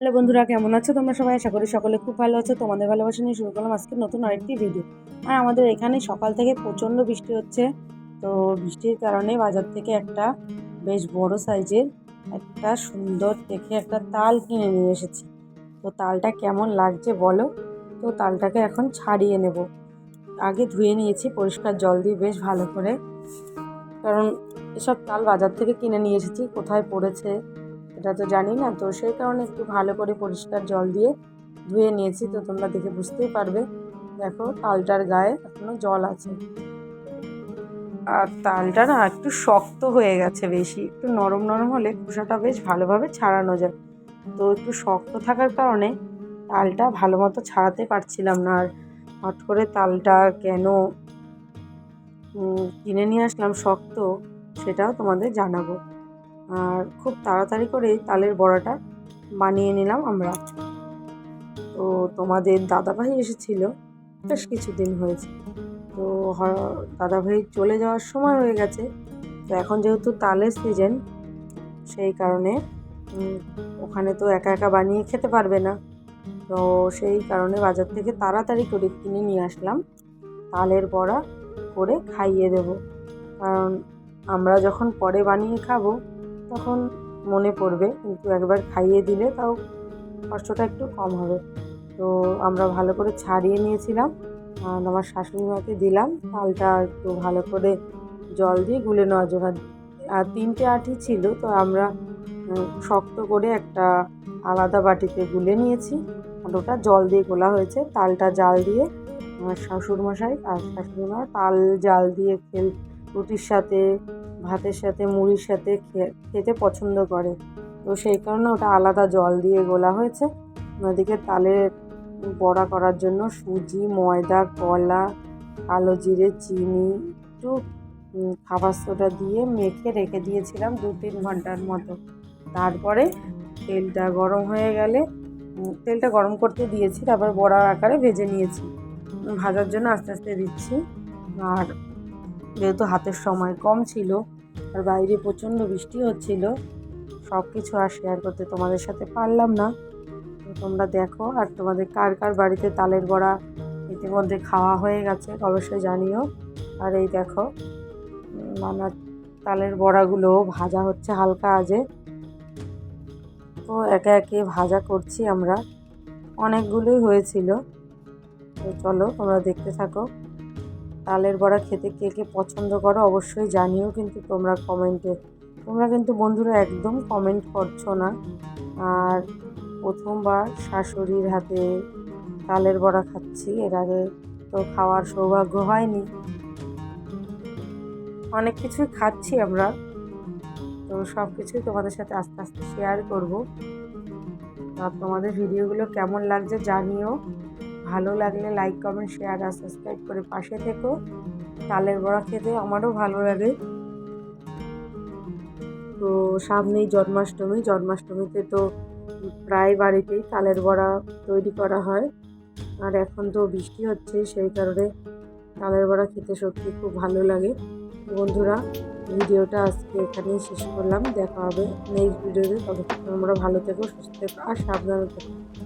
Hello বন্ধুরা, কেমন আছো তোমরা সবাই? আশা করি সকলে খুব ভালো আছো। তোমাদের ভালোবাসা নিয়ে শুরু করলাম আজকে নতুন আরেকটি ভিডিও আর আমাদের এখানে সকাল থেকে প্রচণ্ড বৃষ্টি হচ্ছে। তো বৃষ্টির কারণে বাজার থেকে একটা বেশ বড় সাইজের একটা সুন্দর দেখে একটা তাল কিনে নিয়ে এসেছি। তো তালটা কেমন লাগছে বলো? তো তালটাকে এখন ছাড়িয়ে নেব। আগে ধুয়ে নিয়েছি, পরিষ্কার জল দিয়ে বেশ ভালো করে। কারণ এসব তাল বাজার থেকে কিনে নিয়ে এসেছি। কোথায় পড়েছে? এটা তো জানি না। তো সেই কারণে একটু ভালো করে পরিষ্কার জল দিয়ে ধুয়ে নিয়েছি, তো তোমরা দেখে বুঝতেই পারবে। দেখো, তালটার গায়ে এখনও জল আছে। আর তালটা না একটু শক্ত হয়ে গেছে বেশি। একটু নরম নরম হলে খোসাটা বেশ ভালোভাবে ছাড়ানো যায়। তো একটু শক্ত থাকার কারণে তালটা ভালো মতো ছাড়াতে পারছিলাম না। আর হট করে তালটা কেন কিনে নিয়ে আসলাম শক্ত, সেটাও তোমাদের জানাব। আর খুব তাড়াতাড়ি করে তালের বড়াটা বানিয়ে নিলাম আমরা। তো তোমাদের দাদাভাই এসেছিল, বেশ কিছুদিন হয়েছে। তো দাদাভাই চলে যাওয়ার সময় হয়ে গেছে। তো এখন যেহেতু তালের সিজন সেই কারণে ওখানে তো একা একা বানিয়ে খেতে পারবে না। তো সেই কারণে বাজার থেকে তাড়াতাড়ি করে কিনে নিয়ে আসলাম। তালের বড়া করে খাইয়ে দেব। কারণ আমরা যখন পরে বানিয়ে খাব তখন মনে পড়বে, কিন্তু একবার খাইয়ে দিলে তাও কষ্টটা একটু কম হবে। তো আমরা ভালো করে ছাড়িয়ে নিয়েছিলাম, আর আমার শাশুড়ি মাকে দিলাম, তালটা একটু ভালো করে জল দিয়ে গুলে নেওয়ার জন্য। আর তিনটে আটি ছিল, তো আমরা শক্ত করে একটা আলাদা বাটিতে গুলে নিয়েছি। আর ওটা জল দিয়ে গোলা হয়েছে, তালটা জাল দিয়ে, আমার শ্বশুরমশাই আর শাশুড়ি মা তাল জাল দিয়ে খেল রুটির সাথে ভাতের সাথে, মুড়ির সাথে খেতে পছন্দ করে। তো সেই কারণে ওটা আলাদা জল দিয়ে গোলা হয়েছে। ওদিকে তালের বড়া করার জন্য সুজি, ময়দা, কলা, কালো জিরে, চিনি, একটু খাবার সোডা দিয়ে মেখে রেখে দিয়েছিলাম দু তিন ঘণ্টার মতো। তারপরে তেলটা গরম হয়ে গেলে তেলটা গরম করতে দিয়েছি, তারপর বড়া আকারে ভেজে নিয়েছি। ভাজার জন্য আস্তে আস্তে দিচ্ছি। আর যেহেতু হাতের সময় কম ছিল আর বাইরে প্রচণ্ড বৃষ্টি হচ্ছিল। সব কিছু আর শেয়ার করতে তোমাদের সাথে পারলাম না। তো তোমরা দেখো আর তোমাদের কার কার বাড়িতে তালের বড়া ইতিমধ্যে খাওয়া হয়ে গেছে, অবশ্যই জানিও। আর এই দেখো নানা তালের বড়াগুলো ভাজা হচ্ছে হালকা আজে। তো একে একে ভাজা করছি আমরা। অনেকগুলোই হয়েছিল। তো চলো তোমরা দেখতে থাকো। তালের বড়া খেতে কে কে পছন্দ করো অবশ্যই জানিও কিন্তু তোমরা কমেন্টে। তোমরা কিন্তু বন্ধুরা একদম কমেন্ট করছ না। আর প্রথমবার শাশুড়ির হাতে তালের বড়া খাচ্ছি, এর আগে তো খাওয়ার সৌভাগ্য হয়নি। অনেক কিছুই খাচ্ছি আমরা, তো সব কিছুই তোমাদের সাথে আস্তে আস্তে শেয়ার করব। আর তোমাদের ভিডিওগুলো কেমন লাগছে জানিও। ভালো লাগলে লাইক কমেন্ট শেয়ার আর সাবস্ক্রাইব করে পাশে থেকো। তালের বড়া খেতে আমারও ভালো লাগে। তো সামনেই জন্মাষ্টমী। জন্মাষ্টমীতে তো প্রায় বাড়িতেই তালের বড়া তৈরি করা হয়। আর এখন তো বৃষ্টি হচ্ছে, সেই কারণে তালের বড়া খেতে সত্যি খুব ভালো লাগে। বন্ধুরা, ভিডিওটা আজকে এখানেই শেষ করলাম। দেখা হবে নেক্সট ভিডিওতে ততক্ষণ আমরা ভালো থেকো, সুস্থ থেকো আর সাবধানে থেকো।